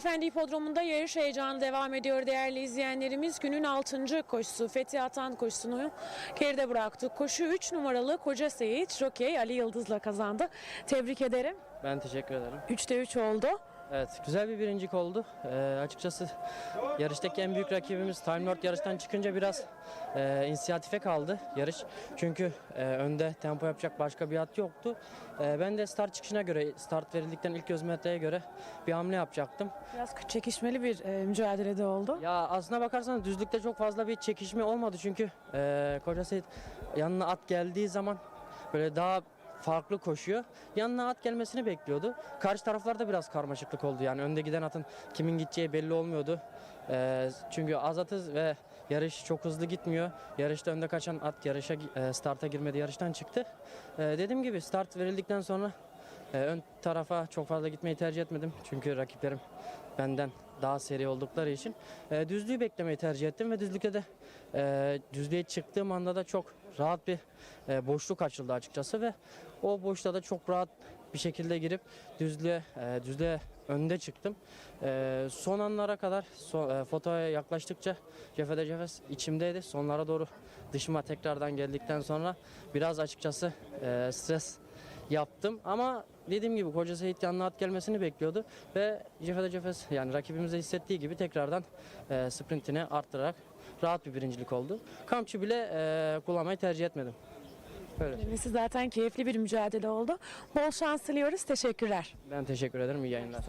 Efendi Hipodromu'nda yarış heyecanı devam ediyor değerli izleyenlerimiz. Günün 6. koşusu Fethi Atan koşusunu geride bıraktık. Koşu 3 numaralı Koca Seyit Jockey Ali Yıldız'la kazandı. Tebrik ederim. Ben teşekkür ederim. 3'te 3 oldu. Evet, güzel bir birincilik oldu. Ee, açıkçası yarıştaki en büyük rakibimiz Time Lord yarıştan çıkınca biraz e, inisiyatife kaldı yarış. Çünkü e, önde tempo yapacak başka bir at yoktu. E, ben de start çıkışına göre, start verildikten ilk göz metreye göre bir hamle yapacaktım. Biraz çekişmeli bir e, mücadelede oldu. Ya aslına bakarsanız düzlükte çok fazla bir çekişme olmadı çünkü e, Koca Seyit yanına at geldiği zaman böyle daha farklı koşuyor. Yanına at gelmesini bekliyordu. Karşı taraflarda biraz karmaşıklık oldu. Yani önde giden atın kimin gideceği belli olmuyordu. E, çünkü az atız ve yarış çok hızlı gitmiyor. Yarışta önde kaçan at yarışa e, starta girmedi. Yarıştan çıktı. E, dediğim gibi start verildikten sonra e, ön tarafa çok fazla gitmeyi tercih etmedim. Çünkü rakiplerim benden daha seri oldukları için e, düzlüğü beklemeyi tercih ettim ve düzlükte de e, düzlüğe çıktığım anda da çok rahat bir e, boşluk açıldı açıkçası ve o boşluğa da çok rahat bir şekilde girip düzlüğe e, düzlüğe önde çıktım. E, son anlara kadar so- e, fotoya yaklaştıkça Cefede Cefes içimdeydi. Sonlara doğru dışıma tekrardan geldikten sonra biraz açıkçası e, stres yaptım ama dediğim gibi Koca Seyit yanına at gelmesini bekliyordu ve Cefede Cefes yani rakibimize hissettiği gibi tekrardan e, sprintini arttırarak rahat bir birincilik oldu. Kamçı bile e, kullanmayı tercih etmedim. Kendisi zaten keyifli bir mücadele oldu. Bol şans diliyoruz. Teşekkürler. Ben teşekkür ederim. İyi yayınlar.